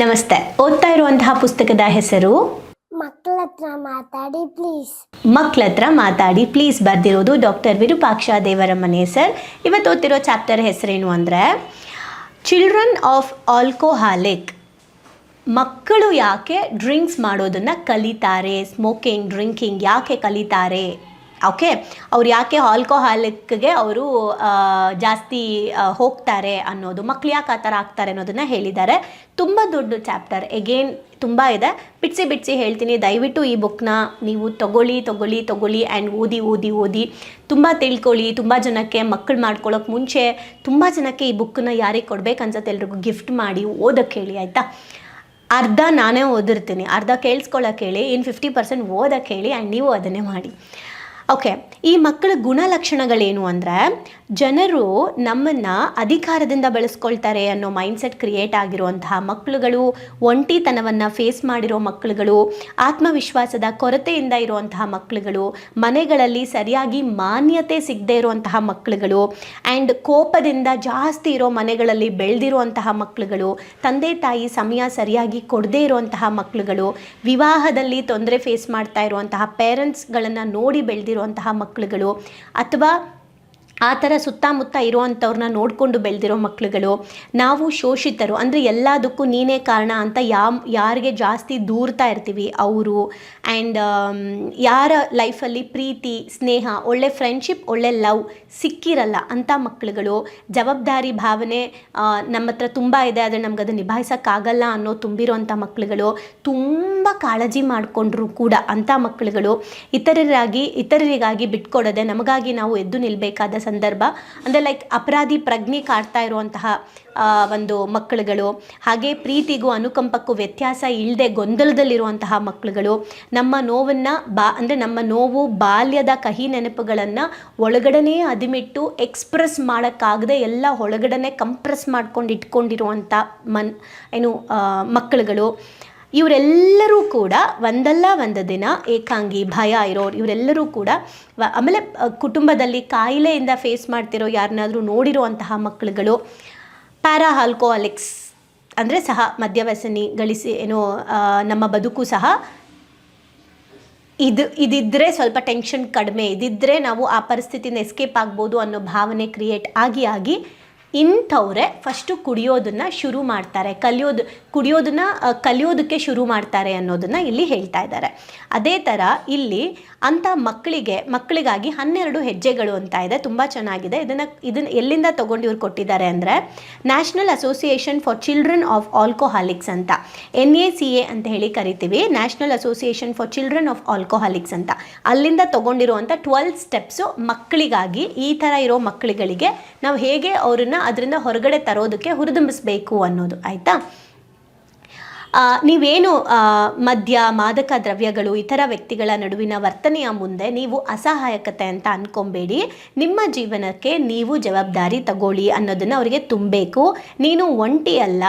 ನಮಸ್ತೆ. ಓದ್ತಾ ಇರುವಂತಹ ಪುಸ್ತಕದ ಹೆಸರು? ಮಕ್ಕಳ ಹತ್ರ ಮಾತಾಡಿ ಪ್ಲೀಸ್ ಮಕ್ಕಳತ್ರ ಮಾತಾಡಿ ಪ್ಲೀಸ್ ಬರ್ದಿರೋದು ಡಾಕ್ಟರ್ ವಿರೂಪಾಕ್ಷ ದೇವರಮನೆ ಸರ್ ಇವತ್ತು ಓದ್ತಿರೋ ಚಾಪ್ಟರ್ ಹೆಸರೇನು ಅಂದರೆ ಚಿಲ್ಡ್ರನ್ ಆಫ್ ಆಲ್ಕೋಹಾಲಿಕ್ ಮಕ್ಕಳು ಯಾಕೆ ಡ್ರಿಂಕ್ಸ್ ಮಾಡೋದನ್ನು ಕಲಿತಾರೆ? ಸ್ಮೋಕಿಂಗ್ ಡ್ರಿಂಕಿಂಗ್ ಯಾಕೆ ಕಲಿತಾರೆ? ಓಕೆ ಅವ್ರು ಯಾಕೆ ಆಲ್ಕೋಹಾಲಿಕ್ಗೆ ಅವರು ಜಾಸ್ತಿ ಹೋಗ್ತಾರೆ ಅನ್ನೋದು, ಮಕ್ಳು ಯಾಕೆ ಆ ಥರ ಆಗ್ತಾರೆ ಅನ್ನೋದನ್ನು ಹೇಳಿದ್ದಾರೆ. ತುಂಬ ದೊಡ್ಡ ಚಾಪ್ಟರ್ ಎಗೇನ್ ತುಂಬ ಇದೆ. ಬಿಡಿಸಿ ಬಿಡಿಸಿ ಹೇಳ್ತೀನಿ. ದಯವಿಟ್ಟು ಈ ಬುಕ್ನ ನೀವು ತಗೊಳ್ಳಿ ತಗೊಳ್ಳಿ ತಗೊಳ್ಳಿ ಆ್ಯಂಡ್ ಓದಿ ಓದಿ ಓದಿ. ತುಂಬ ತಿಳ್ಕೊಳ್ಳಿ. ತುಂಬ ಜನಕ್ಕೆ ಮಕ್ಕಳು ಮಾಡ್ಕೊಳ್ಳೋಕೆ ಮುಂಚೆ ತುಂಬ ಜನಕ್ಕೆ ಈ ಬುಕ್ಕನ್ನ ಯಾರಿಗೆ ಕೊಡ್ಬೇಕು ಅನ್ಸುತ್ತೆ ಎಲ್ರಿಗೂ ಗಿಫ್ಟ್ ಮಾಡಿ ಓದೋಕ್ಕೆ ಹೇಳಿ, ಆಯಿತಾ? ಅರ್ಧ ನಾನೇ ಓದಿರ್ತೀನಿ. ಅರ್ಧ ಕೇಳಿಸ್ಕೊಳ್ಳೋಕೆ ಹೇಳಿ. ಇನ್ನು ಫಿಫ್ಟಿ ಪರ್ಸೆಂಟ್ ಓದೋಕ್ಕೆ ಹೇಳಿ ಆ್ಯಂಡ್ ನೀವು ಅದನ್ನೇ ಮಾಡಿ. ಓಕೆ ಈ ಮಕ್ಕಳ ಗುಣಲಕ್ಷಣಗಳೇನು ಅಂದರೆ ಜನರು ನಮ್ಮನ್ನು ಅಧಿಕಾರದಿಂದ ಬಳಸ್ಕೊಳ್ತಾರೆ ಅನ್ನೋ ಮೈಂಡ್ಸೆಟ್ ಕ್ರಿಯೇಟ್ ಆಗಿರುವಂತಹ ಮಕ್ಕಳುಗಳು ಒಂಟಿತನವನ್ನು ಫೇಸ್ ಮಾಡಿರೋ ಮಕ್ಕಳುಗಳು ಆತ್ಮವಿಶ್ವಾಸದ ಕೊರತೆಯಿಂದ ಇರುವಂತಹ ಮಕ್ಕಳುಗಳು ಮನೆಗಳಲ್ಲಿ ಸರಿಯಾಗಿ ಮಾನ್ಯತೆ ಸಿಗದೇ ಇರುವಂತಹ ಮಕ್ಕಳುಗಳು ಆ್ಯಂಡ್ ಕೋಪದಿಂದ ಜಾಸ್ತಿ ಇರೋ ಮನೆಗಳಲ್ಲಿ ಬೆಳೆದಿರುವಂತಹ ಮಕ್ಕಳುಗಳು ತಂದೆ ತಾಯಿ ಸಮಯ ಸರಿಯಾಗಿ ಕೊಡದೇ ಇರುವಂತಹ ಮಕ್ಕಳುಗಳು ವಿವಾಹದಲ್ಲಿ ತೊಂದರೆ ಫೇಸ್ ಮಾಡ್ತಾ ಇರುವಂತಹ ಪೇರೆಂಟ್ಸ್ಗಳನ್ನು ನೋಡಿ ಬೆಳೆದಿರುವಂತಹ ಮಕ್ಕಳುಗಳು ಅಥವಾ ಆ ಥರ ಸುತ್ತಮುತ್ತ ಇರುವಂಥವ್ರನ್ನ ನೋಡಿಕೊಂಡು ಬೆಳೆದಿರೋ ಮಕ್ಕಳುಗಳು ನಾವು ಶೋಷಿತರು. ಅಂದರೆ ಎಲ್ಲದಕ್ಕೂ ನೀನೇ ಕಾರಣ ಅಂತ ಯಾ ಯಾರಿಗೆ ಜಾಸ್ತಿ ದೂರ್ತಾ ಇರ್ತೀವಿ ಅವರು. ಆ್ಯಂಡ್ ಯಾರ ಲೈಫಲ್ಲಿ ಪ್ರೀತಿ, ಸ್ನೇಹ, ಒಳ್ಳೆ ಫ್ರೆಂಡ್ಶಿಪ್ ಒಳ್ಳೆ ಲವ್ ಸಿಕ್ಕಿರಲ್ಲ ಅಂಥ ಮಕ್ಕಳುಗಳು ಜವಾಬ್ದಾರಿ ಭಾವನೆ ನಮ್ಮ ಹತ್ರ ತುಂಬ ಇದೆ, ಆದರೆ ನಮ್ಗೆ ಅದು ನಿಭಾಯಿಸೋಕ್ಕಾಗಲ್ಲ ಅನ್ನೋ ತುಂಬಿರುವಂಥ ಮಕ್ಕಳುಗಳು ತುಂಬ ಕಾಳಜಿ ಮಾಡಿಕೊಂಡ್ರು ಕೂಡ ಅಂಥ ಮಕ್ಕಳುಗಳು ಇತರರಾಗಿ ಇತರರಿಗಾಗಿ ಬಿಟ್ಕೊಡದೆ ನಮಗಾಗಿ ನಾವು ಎದ್ದು ನಿಲ್ಲಬೇಕಾದ ಸಂದರ್ಭ. ಅಂದರೆ ಲೈಕ್ ಅಪರಾಧಿ ಪ್ರಜ್ಞೆ ಕಾಡ್ತಾ ಇರುವಂತಹ ಒಂದು ಮಕ್ಕಳುಗಳು, ಹಾಗೆ ಪ್ರೀತಿಗೂ ಅನುಕಂಪಕ್ಕೂ ವ್ಯತ್ಯಾಸ ಇಲ್ಲದೆ ಗೊಂದಲದಲ್ಲಿರುವಂತಹ ಮಕ್ಕಳುಗಳು, ನಮ್ಮ ನೋವನ್ನು ಬಾ, ಅಂದರೆ ನಮ್ಮ ನೋವು ಬಾಲ್ಯದ ಕಹಿ ನೆನಪುಗಳನ್ನು ಒಳಗಡೆನೇ ಅದಿಮಿಟ್ಟು ಎಕ್ಸ್ಪ್ರೆಸ್ ಮಾಡೋಕ್ಕಾಗದೆ ಎಲ್ಲ ಒಳಗಡೆನೆ ಕಂಪ್ರೆಸ್ ಮಾಡ್ಕೊಂಡು ಇಟ್ಕೊಂಡಿರುವಂಥ ಮನ್, ಏನು ಮಕ್ಕಳುಗಳು. ಇವರೆಲ್ಲರೂ ಕೂಡ ಒಂದಲ್ಲ ಒಂದು ದಿನ ಏಕಾಂಗಿ, ಭಯ ಇರೋರು, ಇವರೆಲ್ಲರೂ ಕೂಡ ಆಮೇಲೆ ಕುಟುಂಬದಲ್ಲಿ ಕಾಯಿಲೆಯಿಂದ ಫೇಸ್ ಮಾಡ್ತಿರೋ ಯಾರನ್ನಾದರೂ ನೋಡಿರುವಂತಹ ಮಕ್ಕಳುಗಳು ಪ್ಯಾರಾ ಆಲ್ಕೋಹಾಲಿಕ್ಸ್ ಅಂದರೆ ಸಹ ಮದ್ಯವ್ಯಸನಿ ಗಳಿಸಿ ಏನೋ ನಮ್ಮ ಬದುಕು ಸಹ ಇದು ಇದಿದ್ದರೆ ಸ್ವಲ್ಪ ಟೆನ್ಷನ್ ಕಡಿಮೆ ಇದಿದ್ದರೆ ನಾವು ಆ ಪರಿಸ್ಥಿತಿಯಿಂದ ಎಸ್ಕೇಪ್ ಆಗ್ಬೋದು ಅನ್ನೋ ಭಾವನೆ ಕ್ರಿಯೇಟ್ ಆಗಿ ಆಗಿ ಇಂಥವ್ರೆ ಫಸ್ಟು ಕುಡಿಯೋದನ್ನು ಶುರು ಮಾಡ್ತಾರೆ. ಕಲಿಯೋದು, ಕುಡಿಯೋದನ್ನು ಕಲಿಯೋದಕ್ಕೆ ಶುರು ಮಾಡ್ತಾರೆ ಅನ್ನೋದನ್ನು ಇಲ್ಲಿ ಹೇಳ್ತಾ ಇದ್ದಾರೆ. ಅದೇ ಥರ ಇಲ್ಲಿ ಅಂಥ ಮಕ್ಕಳಿಗೆ, ಮಕ್ಕಳಿಗಾಗಿ ಹನ್ನೆರಡು ಹೆಜ್ಜೆಗಳು ಅಂತ ಇದೆ. ತುಂಬ ಚೆನ್ನಾಗಿದೆ. ಇದನ್ನು ಇದನ್ನು ಎಲ್ಲಿಂದ ತೊಗೊಂಡು ಇವ್ರು ಕೊಟ್ಟಿದ್ದಾರೆ ಅಂದರೆ national association for children of alcoholics ಅಂತ ಎನ್ ಎ ಸಿ ಎ ಅಂತ ಹೇಳಿ ಕರಿತೀವಿ. National association for children of alcoholics ಅಂತ. ಅಲ್ಲಿಂದ ತೊಗೊಂಡಿರುವಂಥ ಟ್ವೆಲ್ ಸ್ಟೆಪ್ಸು ಮಕ್ಕಳಿಗಾಗಿ ಈ ಥರ ಇರೋ ಮಕ್ಕಳುಗಳಿಗೆ ನಾವು ಹೇಗೆ ಅವರನ್ನು ಅದರಿಂದ ಹೊರಗಡೆ ತರೋದಕ್ಕೆ ಹುರಿದುಂಬಿಸಬೇಕು ಅನ್ನೋದು, ಆಯಿತಾ? ನೀವೇನು ಮದ್ಯ, ಮಾದಕ ದ್ರವ್ಯಗಳು, ಇತರ ವ್ಯಕ್ತಿಗಳ ನಡುವಿನ ವರ್ತನೆಯ ಮುಂದೆ ನೀವು ಅಸಹಾಯಕತೆ ಅಂತ ಅನ್ಕೊಬೇಡಿ. ನಿಮ್ಮ ಜೀವನಕ್ಕೆ ನೀವು ಜವಾಬ್ದಾರಿ ತಗೊಳ್ಳಿ ಅನ್ನೋದನ್ನು ಅವರಿಗೆ ತುಂಬಬೇಕು. ನೀನು ಒಂಟಿ ಅಲ್ಲ.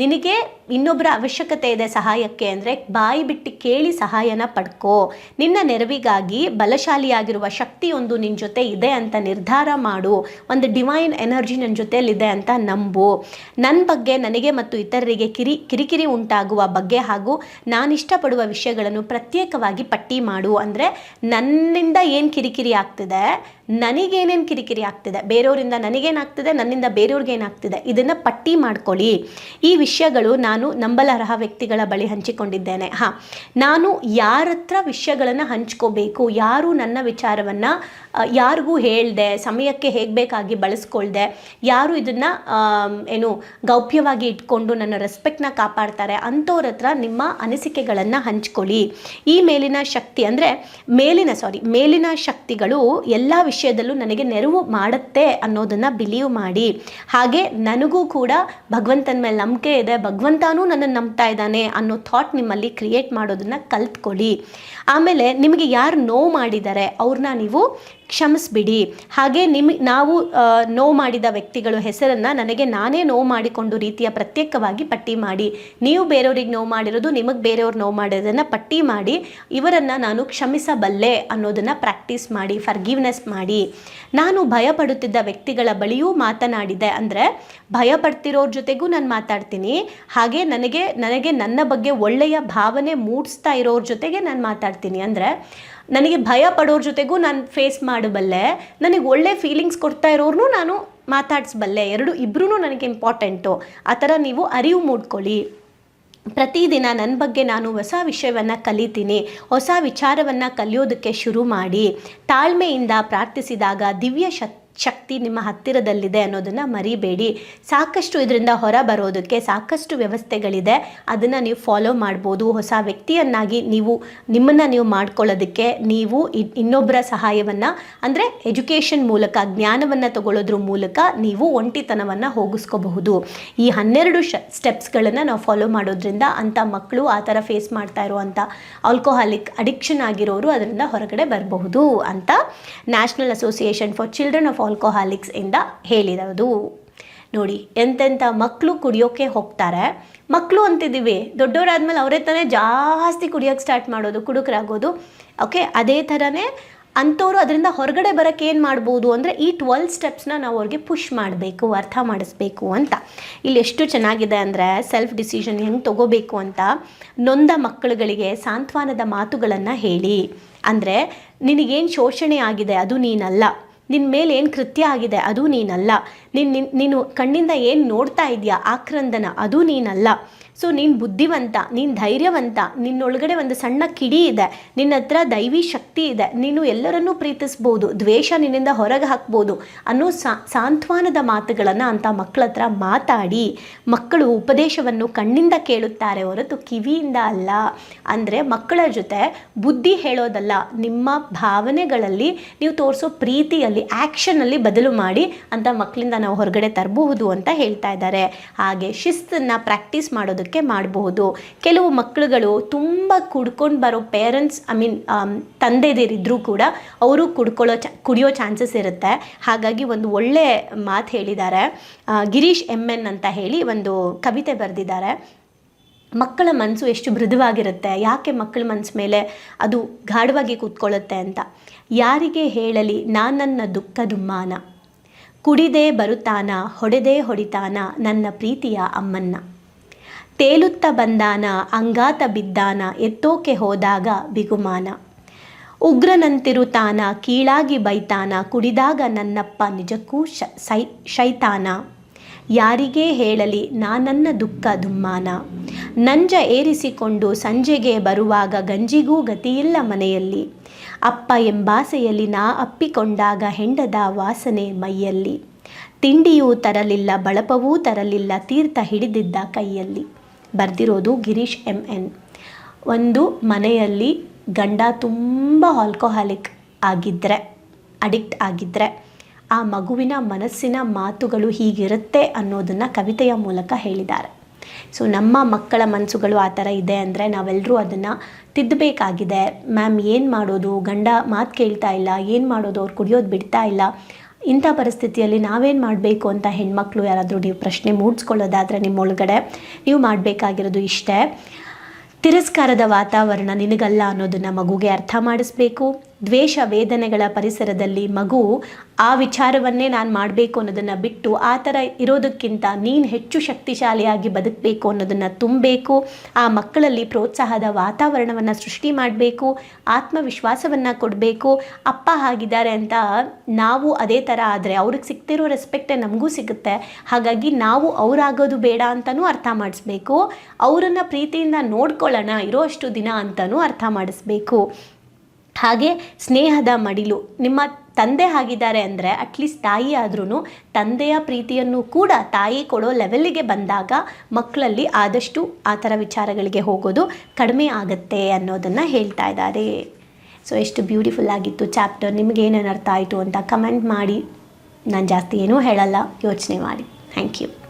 ನಿನಗೆ ಇನ್ನೊಬ್ಬರ ಅವಶ್ಯಕತೆ ಇದೆ ಸಹಾಯಕ್ಕೆ ಅಂದರೆ ಬಾಯಿ ಬಿಟ್ಟು ಕೇಳಿ ಸಹಾಯನ ಪಡ್ಕೋ. ನಿನ್ನ ನೆರವಿಗಾಗಿ ಬಲಶಾಲಿಯಾಗಿರುವ ಶಕ್ತಿಯೊಂದು ನಿನ್ನ ಜೊತೆ ಇದೆ ಅಂತ ನಿರ್ಧಾರ ಮಾಡು. ಒಂದು ಡಿವೈನ್ ಎನರ್ಜಿ ನನ್ನ ಜೊತೆಯಲ್ಲಿದೆ ಅಂತ ನಂಬು. ನನ್ನ ಬಗ್ಗೆ ನನಗೆ ಮತ್ತು ಇತರರಿಗೆ ಕಿರಿ, ಕಿರಿಕಿರಿ ಉಂಟಾಗುವ ಬಗ್ಗೆ ಹಾಗೂ ನಾನು ಇಷ್ಟಪಡುವ ವಿಷಯಗಳನ್ನು ಪ್ರತ್ಯೇಕವಾಗಿ ಪಟ್ಟಿ ಮಾಡು. ಅಂದರೆ ನನ್ನಿಂದ ಏನು ಕಿರಿಕಿರಿ ಆಗ್ತಿದೆ? ನನಗೇನೇನು ಕಿರಿಕಿರಿ ಆಗ್ತಿದೆ? ಬೇರೆಯವರಿಂದ ನನಗೇನಾಗ್ತಿದೆ? ನನ್ನಿಂದ ಬೇರೆಯವ್ರಿಗೆ ಏನಾಗ್ತಿದೆ? ಇದನ್ನು ಪಟ್ಟಿ ಮಾಡ್ಕೊಳ್ಳಿ. ಈ ವಿಷಯಗಳು ನಾನು ನಂಬಲರ್ಹ ವ್ಯಕ್ತಿಗಳ ಬಳಿ ಹಂಚಿಕೊಂಡಿದ್ದೇನೆ. ಹಾಂ. ನಾನು ಯಾರ ಹತ್ರ ವಿಷಯಗಳನ್ನು ಹಂಚ್ಕೋಬೇಕು? ಯಾರು ನನ್ನ ವಿಚಾರವನ್ನು ಯಾರಿಗೂ ಹೇಳ್ದೆ? ಸಮಯಕ್ಕೆ ಹೇಗೆ ಬೇಕಾಗಿ ಬಳಸ್ಕೊಳ್ದೆ? ಯಾರು ಇದನ್ನು ಏನು, ಗೌಪ್ಯವಾಗಿ ಇಟ್ಕೊಂಡು ನನ್ನ ರೆಸ್ಪೆಕ್ಟ್ನ ಕಾಪಾಡ್ತಾರೆ? ಅಂಥವ್ರ ಹತ್ರ ನಿಮ್ಮ ಅನಿಸಿಕೆಗಳನ್ನು ಹಂಚ್ಕೊಳ್ಳಿ. ಈ ಮೇಲಿನ ಶಕ್ತಿ ಅಂದರೆ ಮೇಲಿನ, ಸಾರಿ, ಮೇಲಿನ ಶಕ್ತಿಗಳು ಎಲ್ಲ ವಿಷಯದಲ್ಲೂ ನನಗೆ ನೆರವು ಮಾಡುತ್ತೆ ಅನ್ನೋದನ್ನು ಬಿಲೀವ್ ಮಾಡಿ. ಹಾಗೆ ನನಗೂ ಕೂಡ ಭಗವಂತನ ಮೇಲೆ ನಂಬಿಕೆ ಇದೆ, ಭಗವಂತನೂ ನನ್ನನ್ನು ನಂಬ್ತಾ ಇದ್ದಾನೆ ಅನ್ನೋ ಥಾಟ್ ನಿಮ್ಮಲ್ಲಿ ಕ್ರಿಯೇಟ್ ಮಾಡೋದನ್ನು ಕಲ್ತ್ಕೊಳ್ಳಿ. ಆಮೇಲೆ ನಿಮಗೆ ಯಾರು ನೋವು ಮಾಡಿದ್ದಾರೆ, ಅವ್ರನ್ನ ನೀವು ಕ್ಷಮಿಸ್ಬಿಡಿ. ಹಾಗೆ ನಿಮ್, ನಾವು ನೋವು ಮಾಡಿದ ವ್ಯಕ್ತಿಗಳು ಹೆಸರನ್ನು ನನಗೆ ನಾನೇ ನೋವು ಮಾಡಿಕೊಂಡು ರೀತಿಯ ಪ್ರತ್ಯೇಕವಾಗಿ ಪಟ್ಟಿ ಮಾಡಿ. ನೀವು ಬೇರೆಯವ್ರಿಗೆ ನೋವು ಮಾಡಿರೋದು ನಿಮಗೆ ಬೇರೆಯವ್ರು ನೋವು ಮಾಡಿರೋದನ್ನು ಪಟ್ಟಿ ಮಾಡಿ, ಇವರನ್ನು ನಾನು ಕ್ಷಮಿಸಬಲ್ಲೆ ಅನ್ನೋದನ್ನು ಪ್ರಾಕ್ಟೀಸ್ ಮಾಡಿ, ಫರ್ಗಿವ್ನೆಸ್ ಮಾಡಿ. ನಾನು ಭಯಪಡುತ್ತಿದ್ದ ವ್ಯಕ್ತಿಗಳ ಬಳಿಯೂ ಮಾತನಾಡಿದೆ. ಅಂದರೆ ಭಯಪಡ್ತಿರೋರ ಜೊತೆಗೂ ನಾನು ಮಾತಾಡ್ತೀನಿ. ಹಾಗೆ ನನಗೆ ನನಗೆ ನನ್ನ ಬಗ್ಗೆ ಒಳ್ಳೆಯ ಭಾವನೆ ಮೂಡಿಸ್ತಾ ಇರೋರ ಜೊತೆಗೆ ನಾನು ಮಾತಾಡ್ತೀನಿ. ಅಂದರೆ ನನಗೆ ಭಯ ಪಡೋರ ಜೊತೆಗೂ ನಾನು ಫೇಸ್ ಮಾಡಬಲ್ಲೆ ನನಗೆ ಒಳ್ಳೆ ಫೀಲಿಂಗ್ಸ್ ಕೊಡ್ತಾ ಇರೋರ್ನೂ ನಾನು ಮಾತಾಡಿಸ್ಬಲ್ಲೆ. ಎರಡು ಇಬ್ಬರೂ ನನಗೆ ಇಂಪಾರ್ಟೆಂಟು ಆ ಥರ ನೀವು ಅರಿವು ಮೂಡ್ಕೊಳ್ಳಿ. ಪ್ರತಿದಿನ ನನ್ನ ಬಗ್ಗೆ ನಾನು ಹೊಸ ವಿಷಯವನ್ನು ಕಲಿತೀನಿ. ಹೊಸ ವಿಚಾರವನ್ನು ಕಲಿಯೋದಕ್ಕೆ ಶುರು ಮಾಡಿ. ತಾಳ್ಮೆಯಿಂದ ಪ್ರಾರ್ಥಿಸಿದಾಗ ದಿವ್ಯ ಶಕ್ ಶಕ್ತಿ ನಿಮ್ಮ ಹತ್ತಿರದಲ್ಲಿದೆ ಅನ್ನೋದನ್ನು ಮರಿಬೇಡಿ. ಸಾಕಷ್ಟು ಇದರಿಂದ ಹೊರ ಬರೋದಕ್ಕೆ ಸಾಕಷ್ಟು ವ್ಯವಸ್ಥೆಗಳಿದೆ. ಅದನ್ನು ನೀವು ಫಾಲೋ ಮಾಡ್ಬೋದು. ಹೊಸ ವ್ಯಕ್ತಿಯನ್ನಾಗಿ ನೀವು, ನಿಮ್ಮನ್ನು ನೀವು ಮಾಡ್ಕೊಳ್ಳೋದಕ್ಕೆ ನೀವು ಇನ್ನೊಬ್ಬರ ಸಹಾಯವನ್ನು, ಅಂದರೆ ಎಜುಕೇಷನ್ ಮೂಲಕ, ಜ್ಞಾನವನ್ನು ತಗೊಳ್ಳೋದ್ರ ಮೂಲಕ ನೀವು ಒಂಟಿತನವನ್ನು ಹೋಗಿಸ್ಕೋಬಹುದು. ಈ ಹನ್ನೆರಡು ಶ ಸ್ಟೆಪ್ಸ್ಗಳನ್ನು ನಾವು ಫಾಲೋ ಮಾಡೋದ್ರಿಂದ ಅಂಥ ಮಕ್ಕಳು ಆ ಥರ ಫೇಸ್ ಮಾಡ್ತಾ ಇರುವಂಥ ಆಲ್ಕೋಹಾಲಿಕ್ ಅಡಿಕ್ಷನ್ ಆಗಿರೋರು ಅದರಿಂದ ಹೊರಗಡೆ ಬರಬಹುದು ಅಂತ national association for children of alcoholics ಇಂದ ಹೇಳಿರೋದು ನೋಡಿ ಎಂತೆಂಥ ಮಕ್ಕಳು ಕುಡಿಯೋಕೆ ಹೋಗ್ತಾರೆ. ಮಕ್ಕಳು ಅಂತಿದ್ದೀವಿ, ದೊಡ್ಡವರಾದ್ಮೇಲೆ ಅವರೇ ತಾನೇ ಜಾಸ್ತಿ ಕುಡಿಯೋಕ್ಕೆ ಸ್ಟಾರ್ಟ್ ಮಾಡೋದು, ಕುಡುಕರಾಗೋದು. ಓಕೆ ಅದೇ ಥರನೇ ಅಂಥವ್ರು ಅದರಿಂದ ಹೊರಗಡೆ ಬರೋಕ್ಕೆ ಏನು ಮಾಡ್ಬೋದು ಅಂದರೆ ಈ ಟ್ವೆಲ್ ಸ್ಟೆಪ್ಸ್ನ ನಾವು ಅವ್ರಿಗೆ ಪುಷ್ ಮಾಡಬೇಕು, ಅರ್ಥ ಮಾಡಿಸ್ಬೇಕು ಅಂತ. ಇಲ್ಲಿ ಎಷ್ಟು ಚೆನ್ನಾಗಿದೆ ಅಂದರೆ ಸೆಲ್ಫ್ ಡಿಸಿಷನ್ ಹೆಂಗೆ ತಗೋಬೇಕು ಅಂತ ನೊಂದ ಮಕ್ಕಳುಗಳಿಗೆ ಸಾಂತ್ವನದ ಮಾತುಗಳನ್ನು ಹೇಳಿ. ಅಂದರೆ ನಿನಗೇನು ಶೋಷಣೆ ಆಗಿದೆ ಅದು ನೀನಲ್ಲ. ನಿನ್ನ ಮೇಲೆ ಏನು ಕೃತ್ಯ ಆಗಿದೆ ಅದು ನೀನಲ್ಲ. ನಿನ್ನ ನಿನ್- ಕಣ್ಣಿಂದ ಏನು ನೋಡ್ತಾ ಇದೆಯಾ? ಆಕ್ರಂದನ, ಅದು ನೀನಲ್ಲ. ಸೊ ನೀನು ಬುದ್ಧಿವಂತ, ನೀನು ಧೈರ್ಯವಂತ, ನಿನ್ನೊಳಗಡೆ ಒಂದು ಸಣ್ಣ ಕಿಡಿ ಇದೆ ನಿನ್ನ ಹತ್ರ ದೈವಿ ಶಕ್ತಿ ಇದೆ, ನೀನು ಎಲ್ಲರನ್ನೂ ಪ್ರೀತಿಸ್ಬೋದು, ದ್ವೇಷ ನಿನ್ನಿಂದ ಹೊರಗೆ ಹಾಕ್ಬೋದು ಅನ್ನೋ ಸಾಂತ್ವನದ ಮಾತುಗಳನ್ನು ಅಂಥ ಮಕ್ಕಳ ಹತ್ರ ಮಾತಾಡಿ, ಮಕ್ಕಳು ಉಪದೇಶವನ್ನು ಕಣ್ಣಿಂದ ಕೇಳುತ್ತಾರೆ ಹೊರತು ಕಿವಿಯಿಂದ ಅಲ್ಲ. ಅಂದರೆ ಮಕ್ಕಳ ಜೊತೆ ಬುದ್ಧಿ ಹೇಳೋದಲ್ಲ, ನಿಮ್ಮ ಭಾವನೆಗಳಲ್ಲಿ ನೀವು ತೋರಿಸೋ ಪ್ರೀತಿಯಲ್ಲಿ ಆ್ಯಕ್ಷನಲ್ಲಿ ಬದಲು ಮಾಡಿ ಅಂತ ಮಕ್ಕಳಿಂದ ನಾವು ಹೊರಗಡೆ ತರಬಹುದು ಅಂತ ಹೇಳ್ತಾ ಇದ್ದಾರೆ. ಹಾಗೆ ಶಿಸ್ತನ್ನು ಪ್ರಾಕ್ಟೀಸ್ ಮಾಡೋದಕ್ಕೆ ಮಾಡಬಹುದು. ಕೆಲವು ಮಕ್ಕಳುಗಳು ತುಂಬ ಕುಡ್ಕೊಂಡು ಬರೋ ಪೇರೆಂಟ್ಸ್ ಐ ಮೀನ್ ತಂದೆದಿರಿದ್ರೂ ಕೂಡ ಅವರು ಕುಡ್ಕೊಳ್ಳೋ ಚ ಕುಡಿಯೋ ಚಾನ್ಸಸ್ ಇರುತ್ತೆ. ಹಾಗಾಗಿ ಒಂದು ಒಳ್ಳೆ ಮಾತು ಹೇಳಿದ್ದಾರೆ. ಗಿರೀಶ್ ಎಂ ಎನ್ ಅಂತ ಹೇಳಿ ಒಂದು ಕವಿತೆ ಬರೆದಿದ್ದಾರೆ. ಮಕ್ಕಳ ಮನಸ್ಸು ಎಷ್ಟು ಮೃದುವಾಗಿರುತ್ತೆ, ಯಾಕೆ ಮಕ್ಕಳ ಮನಸ್ಸು ಮೇಲೆ ಅದು ಗಾಢವಾಗಿ ಕೂತ್ಕೊಳ್ಳುತ್ತೆ ಅಂತ. ಯಾರಿಗೆ ಹೇಳಲಿ ನನ್ನ ದುಃಖ ದುಮ್ಮಾನ. ಕುಡಿದೇ ಬರುತ್ತಾನ, ಹೊಡೆದೇ ಹೊಡಿತಾನ ನನ್ನ ಪ್ರೀತಿಯ ಅಮ್ಮನ್ನ. ತೇಲುತ್ತ ಬಂದಾನ, ಅಂಗಾತ ಬಿದ್ದಾನ, ಎತ್ತೋಕೆ ಹೋದಾಗ ಬಿಗುಮಾನ. ಉಗ್ರನಂತಿರುತಾನ ಕೀಳಾಗಿ ಬೈತಾನ, ಕುಡಿದಾಗ ನನ್ನಪ್ಪ ನಿಜಕ್ಕೂ ಶ ಶೈತಾನ. ಯಾರಿಗೇ ಹೇಳಲಿ, ನಾನನ್ನ ದುಃಖ ದುಮ್ಮಾನ. ನಂಜ ಏರಿಸಿಕೊಂಡು ಸಂಜೆಗೆ ಬರುವಾಗ ಗಂಜಿಗೂ ಗತಿಯಿಲ್ಲ ಮನೆಯಲ್ಲಿ. ಅಪ್ಪ ಎಂಬಾಸೆಯಲ್ಲಿ ನಾ ಅಪ್ಪಿಕೊಂಡಾಗ ಹೆಂಡದ ವಾಸನೆ ಮೈಯಲ್ಲಿ. ತಿಂಡಿಯೂ ತರಲಿಲ್ಲ, ಬಳಪವೂ ತರಲಿಲ್ಲ, ತೀರ್ಥ ಹಿಡಿದಿದ್ದ ಕೈಯಲ್ಲಿ. ಬರೆದಿರೋದು ಗಿರೀಶ್ ಎಂ ಎನ್ ಒಂದು ಮನೆಯಲ್ಲಿ ಗಂಡ ತುಂಬ ಆಲ್ಕೋಹಾಲಿಕ್ ಆಗಿದ್ದರೆ ಅಡಿಕ್ಟ್ ಆಗಿದ್ದರೆ ಆ ಮಗುವಿನ ಮನಸ್ಸಿನ ಮಾತುಗಳು ಹೀಗಿರುತ್ತೆ ಅನ್ನೋದನ್ನು ಕವಿತೆಯ ಮೂಲಕ ಹೇಳಿದ್ದಾರೆ. ಸೊ ನಮ್ಮ ಮಕ್ಕಳ ಮನಸ್ಸುಗಳು ಆ ಥರ ಇದೆ ಅಂದರೆ ನಾವೆಲ್ಲರೂ ಅದನ್ನು ತಿದ್ದಬೇಕಾಗಿದೆ. ಮ್ಯಾಮ್, ಏನು ಮಾಡೋದು? ಗಂಡ ಮಾತು ಕೇಳ್ತಾ ಇಲ್ಲ, ಏನು ಮಾಡೋದು? ಅವ್ರು ಕುಡಿಯೋದು ಬಿಡ್ತಾ ಇಲ್ಲ. ಇಂಥ ಪರಿಸ್ಥಿತಿಯಲ್ಲಿ ನಾವೇನು ಮಾಡಬೇಕು ಅಂತ ಹೆಣ್ಮಕ್ಳು ಯಾರಾದರೂ ನೀವು ಪ್ರಶ್ನೆ ಮೂಡಿಸ್ಕೊಳ್ಳೋದಾದರೆ ನಿಮ್ಮೊಳಗಡೆ ನೀವು ಮಾಡಬೇಕಾಗಿರೋದು ಇಷ್ಟೇ. ತಿರಸ್ಕಾರದ ವಾತಾವರಣ ನಿನಗಲ್ಲ ಅನ್ನೋದನ್ನು ಮಗುಗೆ ಅರ್ಥ ಮಾಡಿಸ್ಬೇಕು. ದ್ವೇಷ ವೇದನೆಗಳ ಪರಿಸರದಲ್ಲಿ ಮಗು ಆ ವಿಚಾರವನ್ನೇ ನಾನು ಮಾಡಬೇಕು ಅನ್ನೋದನ್ನು ಬಿಟ್ಟು ಆ ಥರ ಇರೋದಕ್ಕಿಂತ ನೀನು ಹೆಚ್ಚು ಶಕ್ತಿಶಾಲಿಯಾಗಿ ಬದುಕಬೇಕು ಅನ್ನೋದನ್ನು ತುಂಬಬೇಕು, ಆ ಮಕ್ಕಳಲ್ಲಿ ಪ್ರೋತ್ಸಾಹದ ವಾತಾವರಣವನ್ನು ಸೃಷ್ಟಿ ಮಾಡಬೇಕು, ಆತ್ಮವಿಶ್ವಾಸವನ್ನು ಕೊಡಬೇಕು, ಅಪ್ಪ ಹಾಗಿದ್ದಾರೆ ಅಂತ ನಾವು ಅದೇ ಥರ ಆದರೆ ಅವ್ರಿಗೆ ಸಿಗ್ತಿರೋ ರೆಸ್ಪೆಕ್ಟೇ ನಮಗೂ ಸಿಗುತ್ತೆ. ಹಾಗಾಗಿ ನಾವು ಅವರಾಗೋದು ಬೇಡ ಅಂತಲೂ ಅರ್ಥ ಮಾಡಿಸ್ಬೇಕು, ಅವರನ್ನು ಪ್ರೀತಿಯಿಂದ ನೋಡ್ಕೊಳ್ಳೋಣ ಇರೋ ಅಷ್ಟು ದಿನ ಅಂತಲೂ ಅರ್ಥ ಮಾಡಿಸ್ಬೇಕು. ಹಾಗೆ ಸ್ನೇಹದ ಮಡಿಲು. ನಿಮ್ಮ ತಂದೆ ಆಗಿದ್ದಾರೆ ಅಂದರೆ ಅಟ್ಲೀಸ್ಟ್ ತಾಯಿ ಆದ್ರೂ ತಂದೆಯ ಪ್ರೀತಿಯನ್ನು ಕೂಡ ತಾಯಿ ಕೊಡೋ ಲೆವೆಲ್ಲಿಗೆ ಬಂದಾಗ ಮಕ್ಕಳಲ್ಲಿ ಆದಷ್ಟು ಆ ಥರ ವಿಚಾರಗಳಿಗೆ ಹೋಗೋದು ಕಡಿಮೆ ಆಗುತ್ತೆ ಅನ್ನೋದನ್ನು ಹೇಳ್ತಾ ಇದ್ದಾರೆ. ಸೊ ಎಷ್ಟು ಬ್ಯೂಟಿಫುಲ್ ಆಗಿತ್ತು ಚಾಪ್ಟರ್ ನಿಮಗೇನೇನು ಅರ್ಥ ಆಯಿತು ಅಂತ ಕಮೆಂಟ್ ಮಾಡಿ. ನಾನು ಜಾಸ್ತಿ ಏನೂ ಹೇಳಲ್ಲ. ಯೋಚನೆ ಮಾಡಿ. Thank you